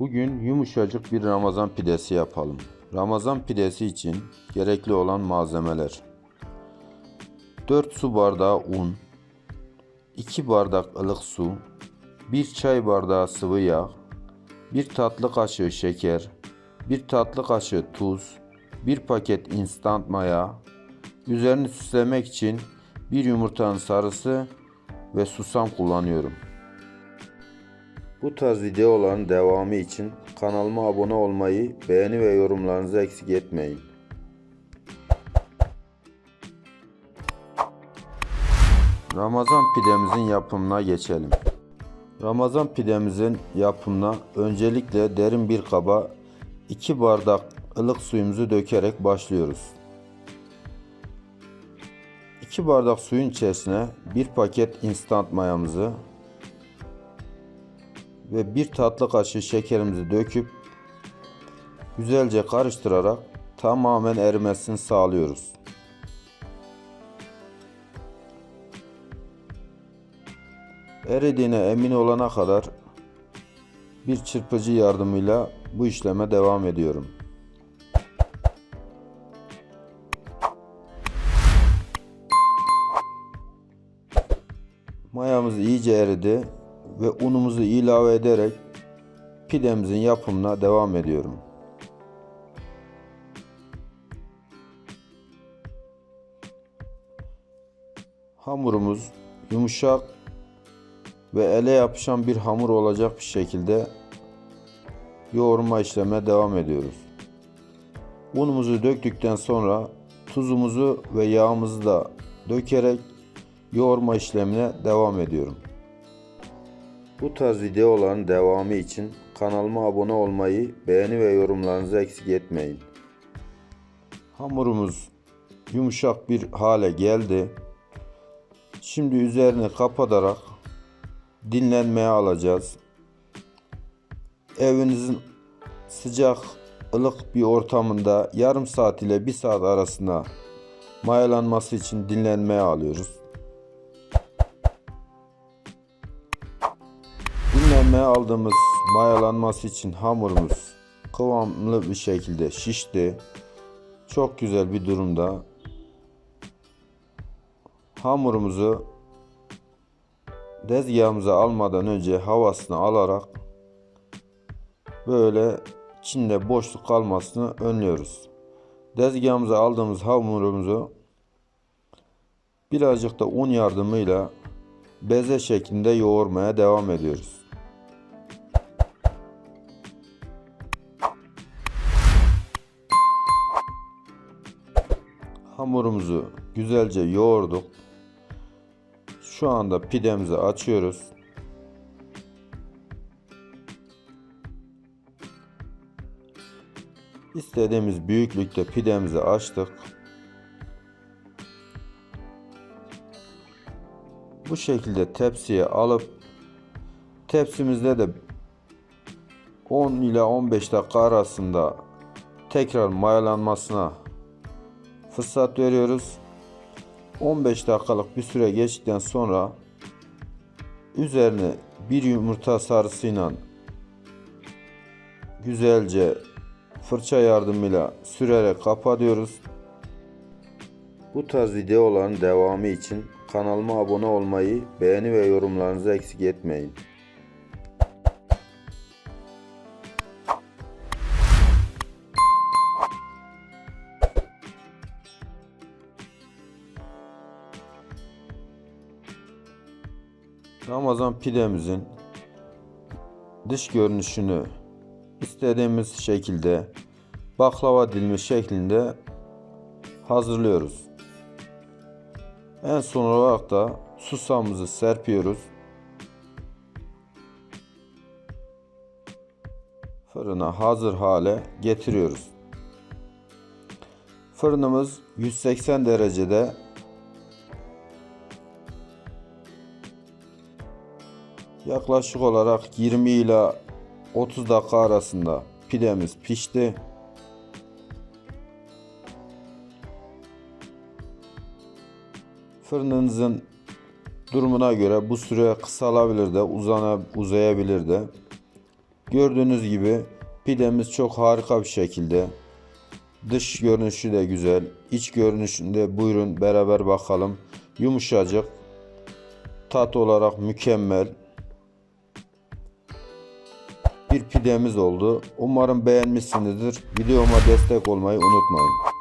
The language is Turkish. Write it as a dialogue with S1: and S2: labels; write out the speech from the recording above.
S1: Bugün yumuşacık bir Ramazan pidesi yapalım. Ramazan pidesi için gerekli olan malzemeler 4 su bardağı un 2 bardak ılık su 1 çay bardağı sıvı yağ 1 tatlı kaşığı şeker 1 tatlı kaşığı tuz 1 paket instant maya Üzerini süslemek için bir yumurtanın sarısı ve susam kullanıyorum. Bu tarz videoların devamı için kanalıma abone olmayı, beğeni ve yorumlarınızı eksik etmeyin. Ramazan pidemizin yapımına geçelim. Ramazan pidemizin yapımına öncelikle derin bir kaba 2 bardak ılık suyumuzu dökerek başlıyoruz. 2 bardak suyun içerisine 1 paket instant mayamızı ve 1 tatlı kaşığı şekerimizi döküp güzelce karıştırarak tamamen erimesini sağlıyoruz. Eridiğine emin olana kadar bir çırpıcı yardımıyla bu işleme devam ediyorum. Mayamız iyice eridi ve unumuzu ilave ederek pidemizin yapımına devam ediyorum. Hamurumuz yumuşak ve ele yapışan bir hamur olacak bir şekilde yoğurma işlemine devam ediyoruz. Unumuzu döktükten sonra tuzumuzu ve yağımızı da dökerek yoğurma işlemine devam ediyorum. Bu tarz videoların devamı için kanalıma abone olmayı, beğeni ve yorumlarınızı eksik etmeyin. Hamurumuz yumuşak bir hale geldi. Şimdi üzerini kapatarak dinlenmeye alacağız. Evinizin sıcak, ılık bir ortamında yarım saat ile bir saat arasında mayalanması için dinlenmeye alıyoruz. Dinlenmeye aldığımız mayalanması için hamurumuz kıvamlı bir şekilde şişti. Çok güzel bir durumda. Hamurumuzu dezgahımıza almadan önce havasını alarak böyle içinde boşluk kalmasını önlüyoruz. Dezgahımıza aldığımız hamurumuzu birazcık da un yardımıyla beze şeklinde yoğurmaya devam ediyoruz. Hamurumuzu güzelce yoğurduk. Şu anda pidemizi açıyoruz. İstediğimiz büyüklükte pidemizi açtık. Bu şekilde tepsiye alıp tepsimizde de 10 ile 15 dakika arasında tekrar mayalanmasına fırsat veriyoruz. 15 dakikalık bir süre geçtikten sonra üzerine bir yumurta sarısıyla güzelce fırça yardımıyla sürerek kapatıyoruz. Bu tarz videoların devamı için kanalıma abone olmayı, beğeni ve yorumlarınızı eksik etmeyin. Ramazan pidemizin dış görünüşünü istediğimiz şekilde baklava dilimi şeklinde hazırlıyoruz. En son olarak da susamımızı serpiyoruz. Fırına hazır hale getiriyoruz. Fırınımız 180 derecede Yaklaşık olarak 20 ila 30 dakika arasında pidemiz pişti. Fırınınızın durumuna göre bu süre kısalabilir de uzana, uzayabilir de. Gördüğünüz gibi pidemiz çok harika bir şekilde. Dış görünüşü de güzel. İç görünüşünde buyurun beraber bakalım. Yumuşacık. Tat olarak mükemmel. Bir pidemiz oldu. Umarım beğenmişsinizdir. Videoma destek olmayı unutmayın.